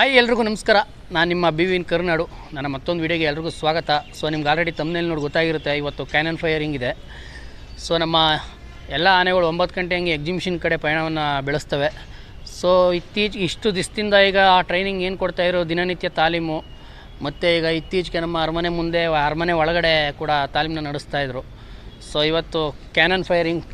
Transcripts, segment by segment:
Hi ಎಲ್ರಿಗೂ ನಮಸ್ಕಾರ. ನಾನು ನಿಮ್ಮ ಬಿ ವಿನ್ ಕರುನಾಡು. ನನ್ನ ಮತ್ತೊಂದು ವಿಡಿಯೋಗೆ ಎಲ್ರಿಗೂ ಸ್ವಾಗತ. ಸೊ ನಿಮ್ಗೆ ಆಲ್ರೆಡಿ ತಮ್ಮನೇಲಿ ನೋಡಿ ಗೊತ್ತಾಗಿರುತ್ತೆ. ಇವತ್ತು ಕ್ಯಾನನ್ ಫೈರಿಂಗ್ ಇದೆ. ಸೊ ನಮ್ಮ ಎಲ್ಲ ಆನೆಗಳು ಒಂಬತ್ತು ಗಂಟೆ ಹಂಗೆ ಎಕ್ಸಿಬಿಷನ್ ಕಡೆ ಪಯಣವನ್ನು ಬೆಳೆಸ್ತವೆ. ಸೊ ಇತ್ತೀಚೆಗೆ ಇಷ್ಟು ದಿವಸದಿಂದ ಈಗ ಆ ಟ್ರೈನಿಂಗ್ ಏನು ಕೊಡ್ತಾ ಇರೋ ದಿನನಿತ್ಯ ತಾಲೀಮು, ಮತ್ತು ಈಗ ಇತ್ತೀಚೆಗೆ ನಮ್ಮ ಅರಮನೆ ಮುಂದೆ, ಅರಮನೆ ಒಳಗಡೆ ಕೂಡ ತಾಲೀಮನ್ನ ನಡೆಸ್ತಾ ಇದ್ರು. ಸೊ ಇವತ್ತು ಕ್ಯಾನನ್ ಫೈರಿಂಗ್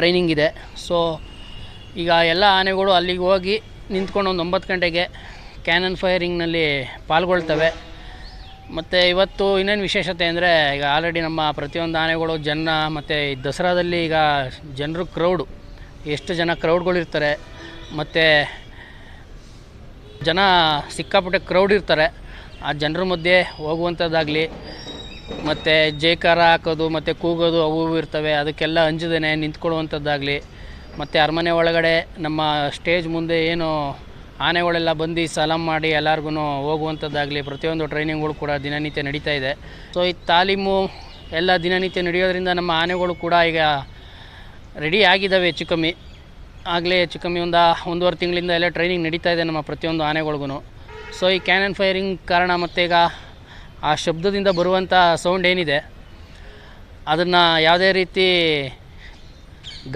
ಟ್ರೈನಿಂಗ್ ಇದೆ. ಸೊ ಈಗ ಎಲ್ಲ ಆನೆಗಳು ಅಲ್ಲಿಗೆ ಹೋಗಿ ನಿಂತ್ಕೊಂಡು ಒಂದು ಒಂಬತ್ತು ಗಂಟೆಗೆ ಕ್ಯಾನನ್ ಫೈರಿಂಗ್ನಲ್ಲಿ ಪಾಲ್ಗೊಳ್ತವೆ. ಮತ್ತು ಇವತ್ತು ಇನ್ನೇನು ವಿಶೇಷತೆ ಅಂದರೆ ಈಗ ಆಲ್ರೆಡಿ ನಮ್ಮ ಪ್ರತಿಯೊಂದು ಆನೆಗಳು, ಜನ ಮತ್ತು ದಸರಾದಲ್ಲಿ ಈಗ ಜನರು ಕ್ರೌಡು ಎಷ್ಟು ಜನ ಕ್ರೌಡ್ಗಳಿರ್ತಾರೆ ಮತ್ತು ಜನ ಸಿಕ್ಕಾಪಟ್ಟೆ ಕ್ರೌಡ್ ಇರ್ತಾರೆ. ಆ ಜನರ ಮಧ್ಯೆ ಹೋಗುವಂಥದ್ದಾಗಲಿ ಮತ್ತು ಜೈಕಾರ ಹಾಕೋದು, ಮತ್ತು ಕೂಗೋದು ಅವು ಇರ್ತವೆ. ಅದಕ್ಕೆಲ್ಲ ಅಂಜದೇನೆ ನಿಂತ್ಕೊಳ್ಳುವಂಥದ್ದಾಗಲಿ ಮತ್ತು ಅರಮನೆ ಒಳಗಡೆ ನಮ್ಮ ಸ್ಟೇಜ್ ಮುಂದೆ ಏನು ಆನೆಗಳೆಲ್ಲ ಬಂದು ಸಲಾಮ್ ಮಾಡಿ ಎಲ್ಲರಿಗೂ ಹೋಗುವಂಥದ್ದಾಗಲಿ ಪ್ರತಿಯೊಂದು ಟ್ರೈನಿಂಗ್ಗಳು ಕೂಡ ದಿನನಿತ್ಯ ನಡೀತಾ ಇದೆ. ಸೊ, ಈ ತಾಲೀಮು ಎಲ್ಲ ದಿನನಿತ್ಯ ನಡೆಯೋದ್ರಿಂದ ನಮ್ಮ ಆನೆಗಳು ಕೂಡ ಈಗ ರೆಡಿ ಆಗಿದ್ದಾವೆ ಹೆಚ್ಚು ಕಮ್ಮಿ ಆಗಲೇ ಹೆಚ್ಚು ಕಮ್ಮಿ ಒಂದು ಒಂದೂವರೆ ತಿಂಗಳಿಂದ ಎಲ್ಲ ಟ್ರೈನಿಂಗ್ ನಡೀತಾ ಇದೆ ನಮ್ಮ ಪ್ರತಿಯೊಂದು ಆನೆಗಳಿಗೂ ಸೊ, ಈ ಕ್ಯಾನನ್ ಫೈರಿಂಗ್ ಕಾರಣ ಮತ್ತು ಈಗ ಆ ಶಬ್ದದಿಂದ ಬರುವಂಥ ಸೌಂಡ್ ಏನಿದೆ. ಅದನ್ನು ಯಾವುದೇ ರೀತಿ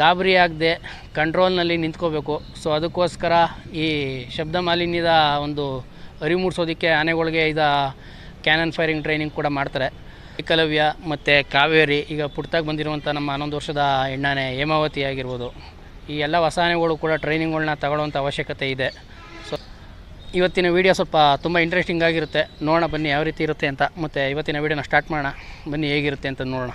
ಗಾಬರಿ ಆಗದೆ ಕಂಟ್ರೋಲ್ನಲ್ಲಿ ನಿಂತ್ಕೋಬೇಕು. ಸೊ, ಅದಕ್ಕೋಸ್ಕರ ಈ ಶಬ್ದ ಮಾಲಿನ್ಯದ ಒಂದು ಅರಿವು ಮೂಡಿಸೋದಕ್ಕೆ ಆನೆಗಳಿಗೆ ಇದು ಕ್ಯಾನನ್ ಫೈರಿಂಗ್ ಟ್ರೈನಿಂಗ್ ಕೂಡ ಮಾಡ್ತಾರೆ. ಏಕಲವ್ಯ ಮತ್ತು ಕಾವೇರಿ ಈಗ ಪುಟ್ಟಾಗಿ ಬಂದಿರುವಂಥ ನಮ್ಮ ಹನ್ನೊಂದು ವರ್ಷದ ಹೆಣ್ಣಾನೆ ಹೇಮಾವತಿ ಆಗಿರ್ಬೋದು. ಈ ಎಲ್ಲ ಹೊಸ ಆನೆಗಳು ಕೂಡ ಟ್ರೈನಿಂಗ್ಗಳನ್ನ ತಗೊಳ್ಳೋವಂಥ ಅವಶ್ಯಕತೆ ಇದೆ. ಸೊ, ಇವತ್ತಿನ ವೀಡಿಯೋ ಸ್ವಲ್ಪ ತುಂಬ ಇಂಟ್ರೆಸ್ಟಿಂಗ್ ಆಗಿರುತ್ತೆ. ನೋಡೋಣ ಬನ್ನಿ ಯಾವ ರೀತಿ ಇರುತ್ತೆ ಅಂತ. ಮತ್ತು ಇವತ್ತಿನ ವೀಡಿಯೋನ ಸ್ಟಾರ್ಟ್ ಮಾಡೋಣ. ಬನ್ನಿ ಹೇಗಿರುತ್ತೆ ಅಂತ ನೋಡೋಣ.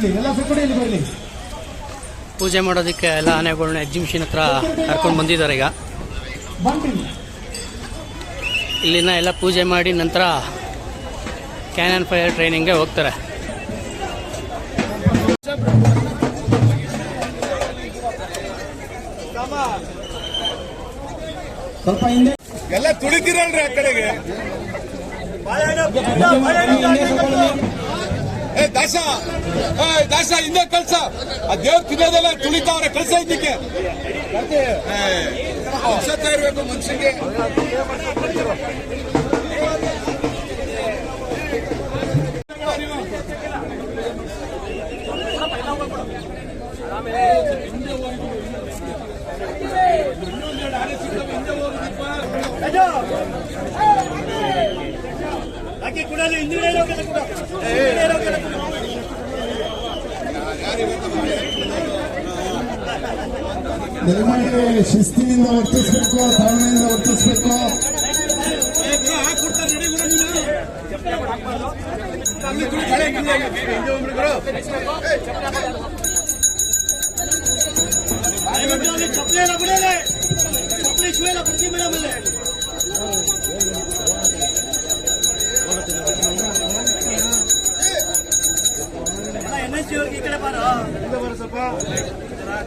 ಕಲ್ಸಿರ್ಲಿ ಎಲ್ಲ ಸಿಕ್ಕಡಿ ಇಲ್ಲಿ ಬರ್ಲಿ. ಪೂಜೆ ಮಾಡೋದಕ್ಕೆ ಎಲ್ಲ ಆನೆಗಳನ್ನ ಎಕ್ಸಿಬಿಷನ್ ಹತ್ರ ಕರ್ಕೊಂಡು ಬಂದಿದ್ದಾರೆ ಈಗ. ಇಲ್ಲಿನ ಎಲ್ಲ ಪೂಜೆ ಮಾಡಿ ನಂತರ ಕ್ಯಾನನ್ ಫೈರ್ ಟ್ರೈನಿಂಗ್ಗೆ ಹೋಗ್ತಾರೆ. ಸ್ವಲ್ಪ ಹಿಂದೆ. ಎಲ್ಲ ತುಳಿತೀರಲ್ರಿ ಆ ಕಡೆಗೆ. ಏ ದಾಸ ಏ ದಾಸ ಹಿಂದೆ ಕಳ್ಸ ಆ ದೇವ್ರ ತಿನ್ನೋದೆಲ್ಲ ತುಳಿತಾವ್ರೆ ಕಳ್ಸ ಇದಕ್ಕೆ ಅನ್ಸತ್ತಾ ಇರ್ಬೇಕು ಮನ್ಸಿಗೆ ದಯಮಾಡಿ ಶಿಸ್ತಿನಿಂದ ವರ್ತಿಸ್ಬೇಕು ತಾಳ್ಮೆಯಿಂದ ವರ್ತಿಸ್ಬೇಕು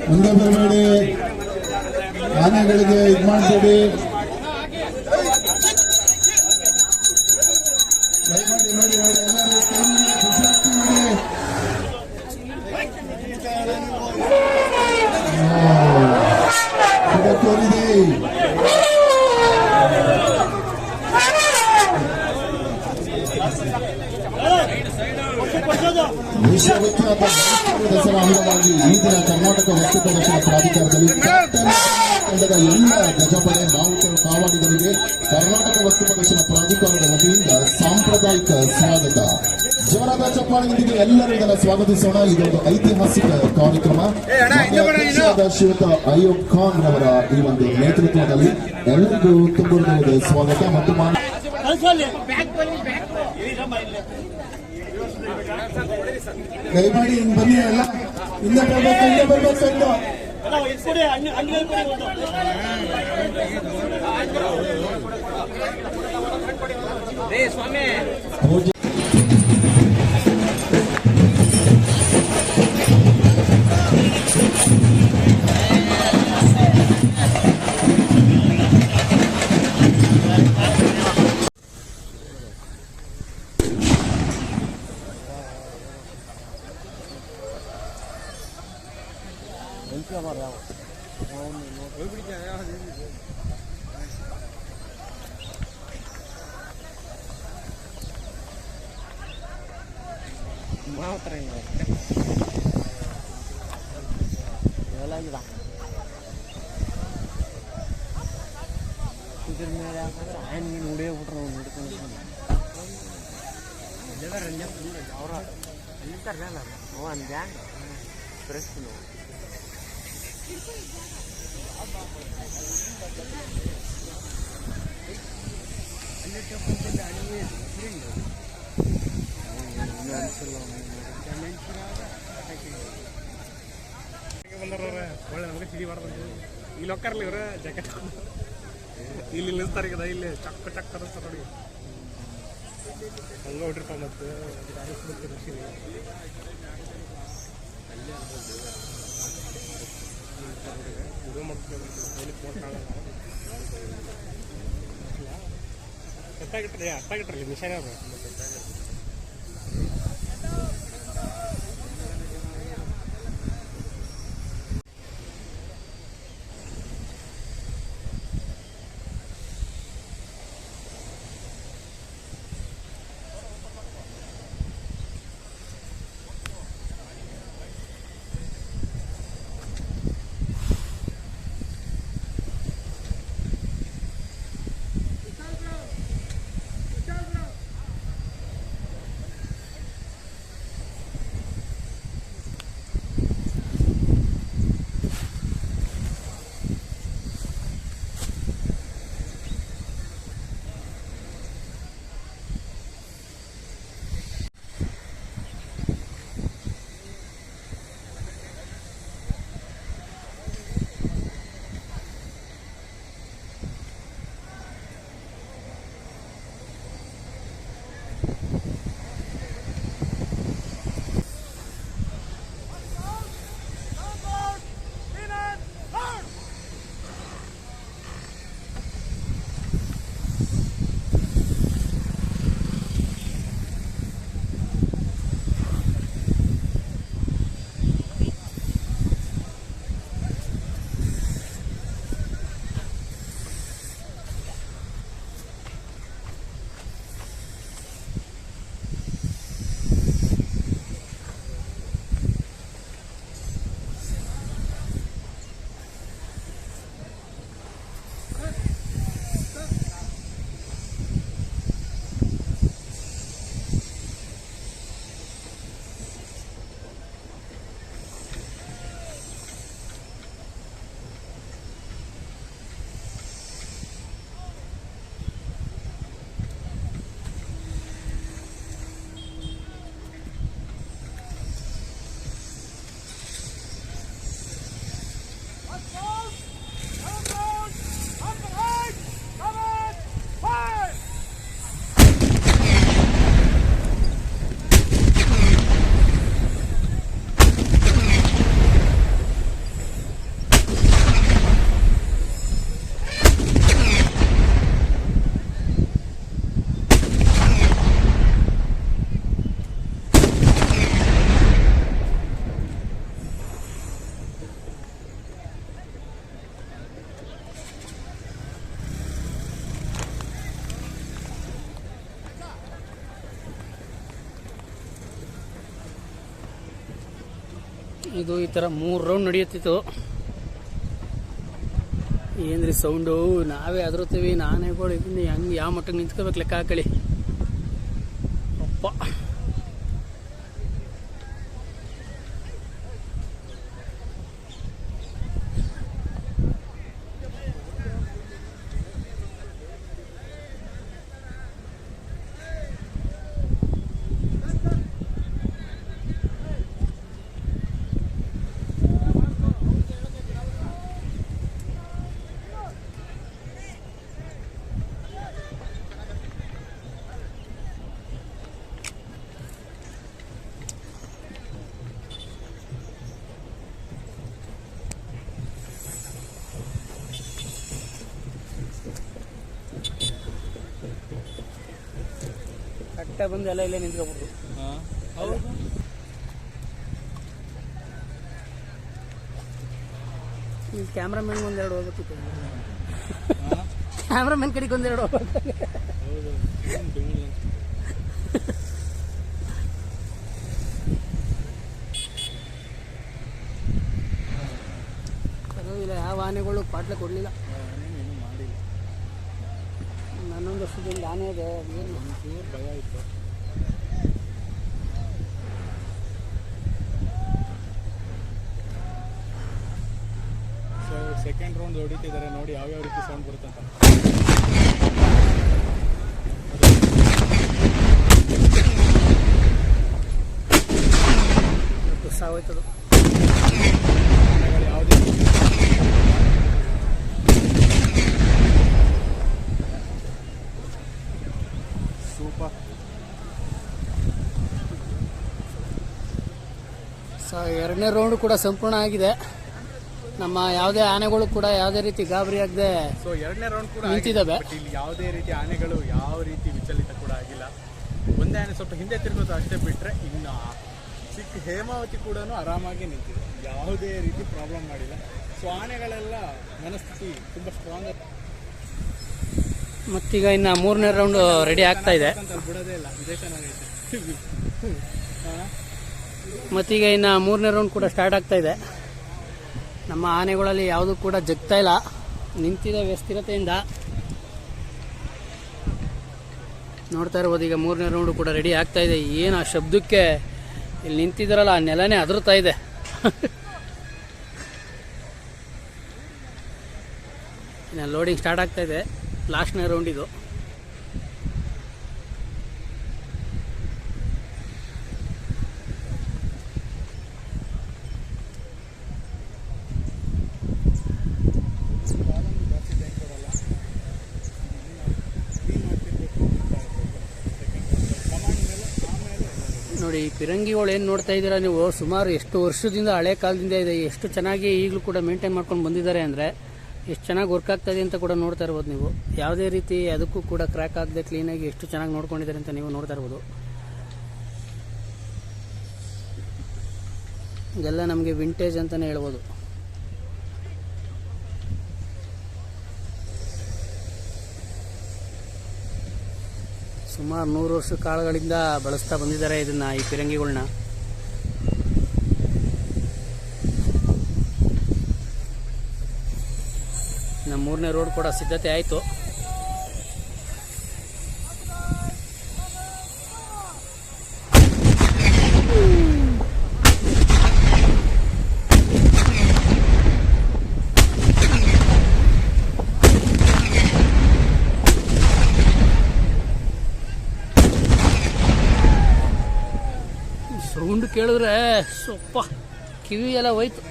ಮುಂದೆ ಬರಬೇಡಿ. ಆನೆಗಳಿಗೆ ಇದು ಮಾಡಬೇಡಿ. ಜೋರಾದ ಚಪ್ಪಾಳೆಯೊಂದಿಗೆ ಎಲ್ಲರೂ ಇದನ್ನು ಸ್ವಾಗತಿಸೋಣ ಇದೊಂದು ಐತಿಹಾಸಿಕ ಕಾರ್ಯಕ್ರಮ. ಶಿವತ ಶ್ರೀಯುತ ಅಯ್ಯೂಬ್ ಖಾನ್ ಅವರ ಈ ಒಂದು ನೇತೃತ್ವದಲ್ಲಿ ಎಲ್ಲರಿಗೂ ತುಂಬ ಸ್ವಾಗತ ಮತ್ತು ದಯಮಾಡಿ ಬನ್ನಿ ಎಲ್ಲ ಹಿಂದೆ ಬರ್ಬೇಕು ಹಿಂದೆ ಬರ್ಬೇಕು lagi bang. Kita melihat apa? Ayam ini udah putar udah putar. Orang. Ini terlalu lama. Oh, Ini. ಬಂದಾರ ಒಳ್ಳೆ ನಮಗೆ ತಿಳಿ ಮಾಡ್ದಂತ ಇಲ್ಲಿ ಹೋಗ್ತಾರಲ್ಲ ಇವ್ರ ಜಾಕೆಟ್ ಇಲ್ಲಿ ನಿಲ್ಲಿಸ್ತಾರೆ ಈಗ ಇಲ್ಲಿ ಚಕ್ಕ ಚಕ್ಕ ಅನ್ನಿಸ್ತಾರೆ ನೋಡಿ. ಹಂಗ ಹೊಟ್ಟಿರ್ತಾವ ಮತ್ತೆ. ಎತ್ತಾಗಿಟ್ರಿ ಎತ್ತಾಗಿಟ್ರಿ ಮಿಷನ್ ಅವ್ರು. Let's go! ಇದು ಈ ಥರ ಮೂರು ರೌಂಡ್ ನಡೆಯುತ್ತಿತ್ತು. ಏನ್ರಿ ಸೌಂಡು ನಾವೇ ಅದರುತ್ತೀವಿ, ನಾನೇ ಕೂಡ ಇದನ್ನ ಹೆಂಗೆ ಯಾವ ಮಟ್ಟಕ್ಕೆ ನಿಂತ್ಕೋಬೇಕು ಲೆಕ್ಕ ಹಾಕಳಿ. ಕಡೆ ಬಂದು ಎಲ್ಲ ಇಲ್ಲೇ ನಿಂತ್ಕೊಬಿಟ್ರು ಈ ಕ್ಯಾಮ್ರಾಮನ್ ಒಂದೆರಡು ಹೋಗ್ಬೇಕಿತ್ತು ಕ್ಯಾಮ್ರಾಮನ್ ಕಡೆಗೆ ಒಂದೆರಡು ಹೋಗ್ಬೇಕು ಇಲ್ಲ ಯಾವ ಆನೆಗಳು ಪಾಟ್ಲೆ ಕೊಡಲಿಲ್ಲ. ನನ್ನೊಂದು ವರ್ಷದಿಂದ ಆನೆ ಇದೆ ಏನು ಭಯ ಇತ್ತು. ಸೊ ಸೆಕೆಂಡ್ ರೌಂಡ್ ಹೊಡಿತಿದ್ದಾರೆ ನೋಡಿ ಯಾವ್ಯಾವ ರೀತಿ ಸೌಂಡ್ ಬರುತ್ತೆ ಅಂತ ಸಾಗೋಯ್ತದು ಆನೆಗಳು ಯಾವುದೇ ಸೂಪರ್ ಸೊ ಎರಡನೇ ರೌಂಡ್ ಕೂಡ ಸಂಪೂರ್ಣ ಆಗಿದೆ. ನಮ್ಮ ಯಾವುದೇ ಆನೆಗಳು ಕೂಡ ಯಾವುದೇ ರೀತಿ ಗಾಬರಿ ಆಗದೆ ಸೊ ಎರಡನೇ ರೌಂಡ್ ಕೂಡ ನಿಂತಿದ್ದಾವೆ. ಇಲ್ಲಿ ಯಾವುದೇ ರೀತಿ ಆನೆಗಳು ಯಾವ ರೀತಿ ವಿಚಲಿತ ಕೂಡ ಆಗಿಲ್ಲ. ಒಂದೇ ಆನೆ ಸ್ವಲ್ಪ ಹಿಂದೆ ತಿರುಗೋದು ಅಷ್ಟೇ ಬಿಟ್ಟರೆ ಇನ್ನು ಚಿಕ್ಕ ಹೇಮಾವತಿ ಕೂಡ ಆರಾಮಾಗಿ ನಿಂತಿದೆ. ಯಾವುದೇ ರೀತಿ ಪ್ರಾಬ್ಲಮ್ ಮಾಡಿಲ್ಲ. ಸೊ ಆನೆಗಳೆಲ್ಲ ಮನಸ್ಥಿತಿ ತುಂಬ ಸ್ಟ್ರಾಂಗ್ ಮತ್ತೀಗ ಇನ್ನು ಮೂರನೇ ರೌಂಡ್ ರೆಡಿ ಆಗ್ತಾ ಇದೆ. ಬಿಡೋದೇ ಇಲ್ಲ. ಹಾ? ಮತ್ತೀಗ ಇನ್ನು ಮೂರನೇ ರೌಂಡ್ ಕೂಡ ಸ್ಟಾರ್ಟ್ ಆಗ್ತಾ ಇದೆ. ನಮ್ಮ ಆನೆಗಳಲ್ಲಿ ಯಾವುದೂ ಕೂಡ ಜಗ್ತಾ ಇಲ್ಲ. ನಿಂತಿದೆ ಸ್ಥಿರತೆಯಿಂದ ನೋಡ್ತಾ ಇರ್ಬೋದು, ಈಗ ಮೂರನೇ ರೌಂಡು ಕೂಡ ರೆಡಿ ಆಗ್ತಾ ಇದೆ. ಏನು ಆ ಶಬ್ದಕ್ಕೆ ಇಲ್ಲಿ ನಿಂತಿದ್ದಾರಲ್ಲ ಆ ನೆಲನೇ ಅದರ್ತಾ ಇದೆ. ಇನ್ನು ಲೋಡಿಂಗ್ ಸ್ಟಾರ್ಟ್ ಆಗ್ತಾ ಇದೆ. ಲಾಸ್ಟ್ನೇ ರೌಂಡ್ ಇದು ನೋಡಿ ಈ ಪಿರಂಗಿಗಳು ಏನು ನೋಡ್ತಾ ಇದ್ದೀರಾ ನೀವು? ಸುಮಾರು ಎಷ್ಟು ವರ್ಷದಿಂದ ಹಳೆ ಕಾಲದಿಂದ ಇದೆ. ಎಷ್ಟು ಚೆನ್ನಾಗಿ ಈಗಲೂ ಕೂಡ ಮೇಂಟೈನ್ ಮಾಡ್ಕೊಂಡು ಬಂದಿದ್ದಾರೆ ಅಂದರೆ ಎಷ್ಟು ಚೆನ್ನಾಗಿ ವರ್ಕ್ ಆಗ್ತಾ ಇದೆ ಅಂತ ಕೂಡ ನೋಡ್ತಾ ಇರ್ಬೋದು ನೀವು. ಯಾವುದೇ ರೀತಿ ಅದಕ್ಕೂ ಕೂಡ ಕ್ರ್ಯಾಕ್ ಆಗದೆ ಕ್ಲೀನಾಗಿ ಎಷ್ಟು ಚೆನ್ನಾಗಿ ನೋಡ್ಕೊಂಡಿದ್ದಾರೆ ಅಂತ ನೀವು ನೋಡ್ತಾ ಇರ್ಬೋದು. ಇದೆಲ್ಲ ನಮಗೆ ವಿಂಟೇಜ್ ಅಂತಲೇ ಹೇಳ್ಬೋದು. ಸುಮಾರು ನೂರು ವರ್ಷ ಕಾಲಗಳಿಂದ ಬಳಸ್ತಾ ಬಂದಿದ್ದಾರೆ ಇದನ್ನ ಈ ಪಿರಂಗಿಗಳನ್ನ ನಮ್ಮ ಮೂರನೇ ರೋಡ್ ಕೂಡ ಸಿದ್ಧತೆ ಆಯಿತು. ಕಿವಿ ಎಲ್ಲ ಹೋಯ್ತು.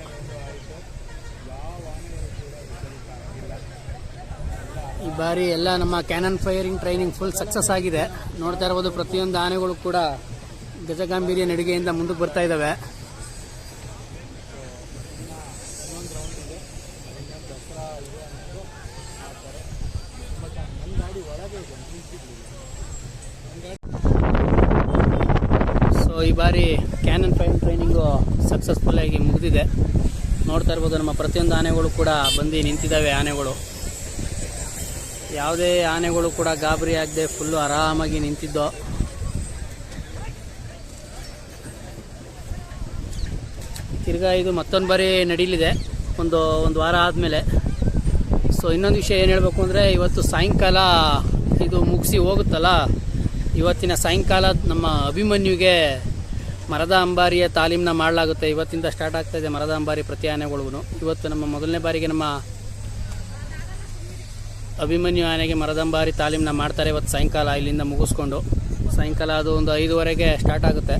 ಈ ಬಾರಿ ಎಲ್ಲ ನಮ್ಮ cannon firing training full success ಆಗಿದೆ. ನೋಡ್ತಾ ಇರ್ಬೋದು ಪ್ರತಿಯೊಂದು ಆನೆಗಳು ಕೂಡ ಗಜಗಾಂಭೀರ್ಯ ನಡಿಗೆಯಿಂದ ಮುಂದಕ್ಕೆ ಬರ್ತಾ ಇದ್ದಾವೆ ಸೊ ಈ ಬಾರಿ ಕ್ಯಾನನ್ ಫೈರಿಂಗ್ ಟ್ರೈನಿಂಗು ಸಕ್ಸಸ್ಫುಲ್ ಆಗಿ ಮುಗಿದಿದೆ ನೋಡ್ತಾ ಇರ್ಬೋದು ನಮ್ಮ ಪ್ರತಿಯೊಂದು ಆನೆಗಳು ಕೂಡ ಬಂದು ನಿಂತಿದ್ದಾವೆ ಆನೆಗಳು. ಯಾವುದೇ ಆನೆಗಳು ಕೂಡ ಗಾಬರಿ ಆಗದೆ ಫುಲ್ಲು ಆರಾಮಾಗಿ ನಿಂತಿದ್ದೋ. ತಿರ್ಗಾ ಇದು ಮತ್ತೊಂದು ಬಾರಿ ನಡೀಲಿದೆ, ಒಂದು ಒಂದು ವಾರ ಆದಮೇಲೆ. ಸೊ ಇನ್ನೊಂದು ವಿಷಯ ಏನು ಹೇಳಬೇಕು ಅಂದರೆ, ಇವತ್ತು ಸಾಯಂಕಾಲ ಇದು ಮುಗಿಸಿ ಹೋಗುತ್ತಲ್ಲ? ಇವತ್ತಿನ ಸಾಯಂಕಾಲ ನಮ್ಮ ಅಭಿಮನ್ಯುಗೆ ಮರದ ಅಂಬಾರಿಯ ತಾಲೀಮನ್ನ ಮಾಡಲಾಗುತ್ತೆ. ಇವತ್ತಿಂದ ಸ್ಟಾರ್ಟ್ ಆಗ್ತಾ ಇದೆ ಮರದ ಅಂಬಾರಿ ಪ್ರತಿ ಇವತ್ತು ನಮ್ಮ ಮೊದಲನೇ ಬಾರಿಗೆ ನಮ್ಮ ಅಭಿಮನ್ಯು ಆನೆಗೆ ಮರದಂಬಾರಿ ತಾಲೀಮನ್ನ ಮಾಡ್ತಾರೆ. ಇವತ್ತು ಸಾಯಂಕಾಲ ಇಲ್ಲಿಂದ ಮುಗಿಸ್ಕೊಂಡು. ಸಾಯಂಕಾಲ ಅದು ಒಂದು ಐದುವರೆಗೆ ಸ್ಟಾರ್ಟ್ ಆಗುತ್ತೆ.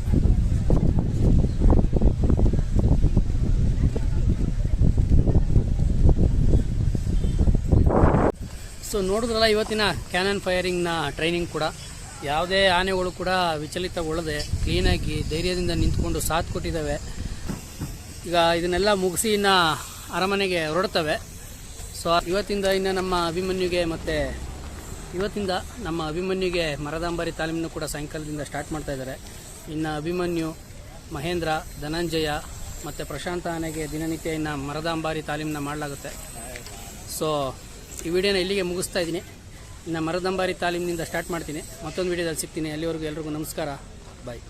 ಸೊ ನೋಡಿದ್ರಲ್ಲ ಇವತ್ತಿನ ಕ್ಯಾನನ್ ಫೈರಿಂಗ್ನ ಟ್ರೈನಿಂಗ್ ಕೂಡ. ಯಾವುದೇ ಆನೆಗಳು ಕೂಡ ವಿಚಲಿತಗೊಳ್ಳದೆ ಕ್ಲೀನಾಗಿ ಧೈರ್ಯದಿಂದ ನಿಂತ್ಕೊಂಡು ಸಾಥ್ ಕೊಟ್ಟಿದ್ದಾವೆ. ಈಗ ಇದನ್ನೆಲ್ಲ ಮುಗಿಸಿ ಇನ್ನು ಅರಮನೆಗೆ ಹೊರಡ್ತವೆ. ಸೊ ಇವತ್ತಿಂದ ಇನ್ನು ನಮ್ಮ ಅಭಿಮನ್ಯುಗೆ ಮತ್ತು ಇವತ್ತಿಂದ ನಮ್ಮ ಅಭಿಮನ್ಯುಗೆ ಮರದಾಂಬಾರಿ ತಾಲೀಮನ್ನು ಕೂಡ ಸಾಯಂಕಾಲದಿಂದ ಸ್ಟಾರ್ಟ್ ಮಾಡ್ತಾ ಇದ್ದಾರೆ. ಇನ್ನು ಅಭಿಮನ್ಯು, ಮಹೇಂದ್ರ, ಧನಂಜಯ ಮತ್ತು ಪ್ರಶಾಂತ ಆನೆಗೆ ದಿನನಿತ್ಯ ಇನ್ನು ಮರದಾಂಬಾರಿ ತಾಲೀಮನ್ನ ಮಾಡಲಾಗುತ್ತೆ. ಸೊ ಈ ವಿಡಿಯೋನ ಇಲ್ಲಿಗೆ ಮುಗಿಸ್ತಾ ಇದ್ದೀನಿ. ಇನ್ನು ಮರದಂಬಾರಿ ತಾಲೀಮಿನಿಂದ ಸ್ಟಾರ್ಟ್ ಮಾಡ್ತೀನಿ. ಮತ್ತೊಂದು ವಿಡಿಯೋದಲ್ಲಿ ಸಿಗ್ತೀನಿ. ಅಲ್ಲಿವರೆಗೂ ಎಲ್ರಿಗೂ ನಮಸ್ಕಾರ. ಬಾಯ್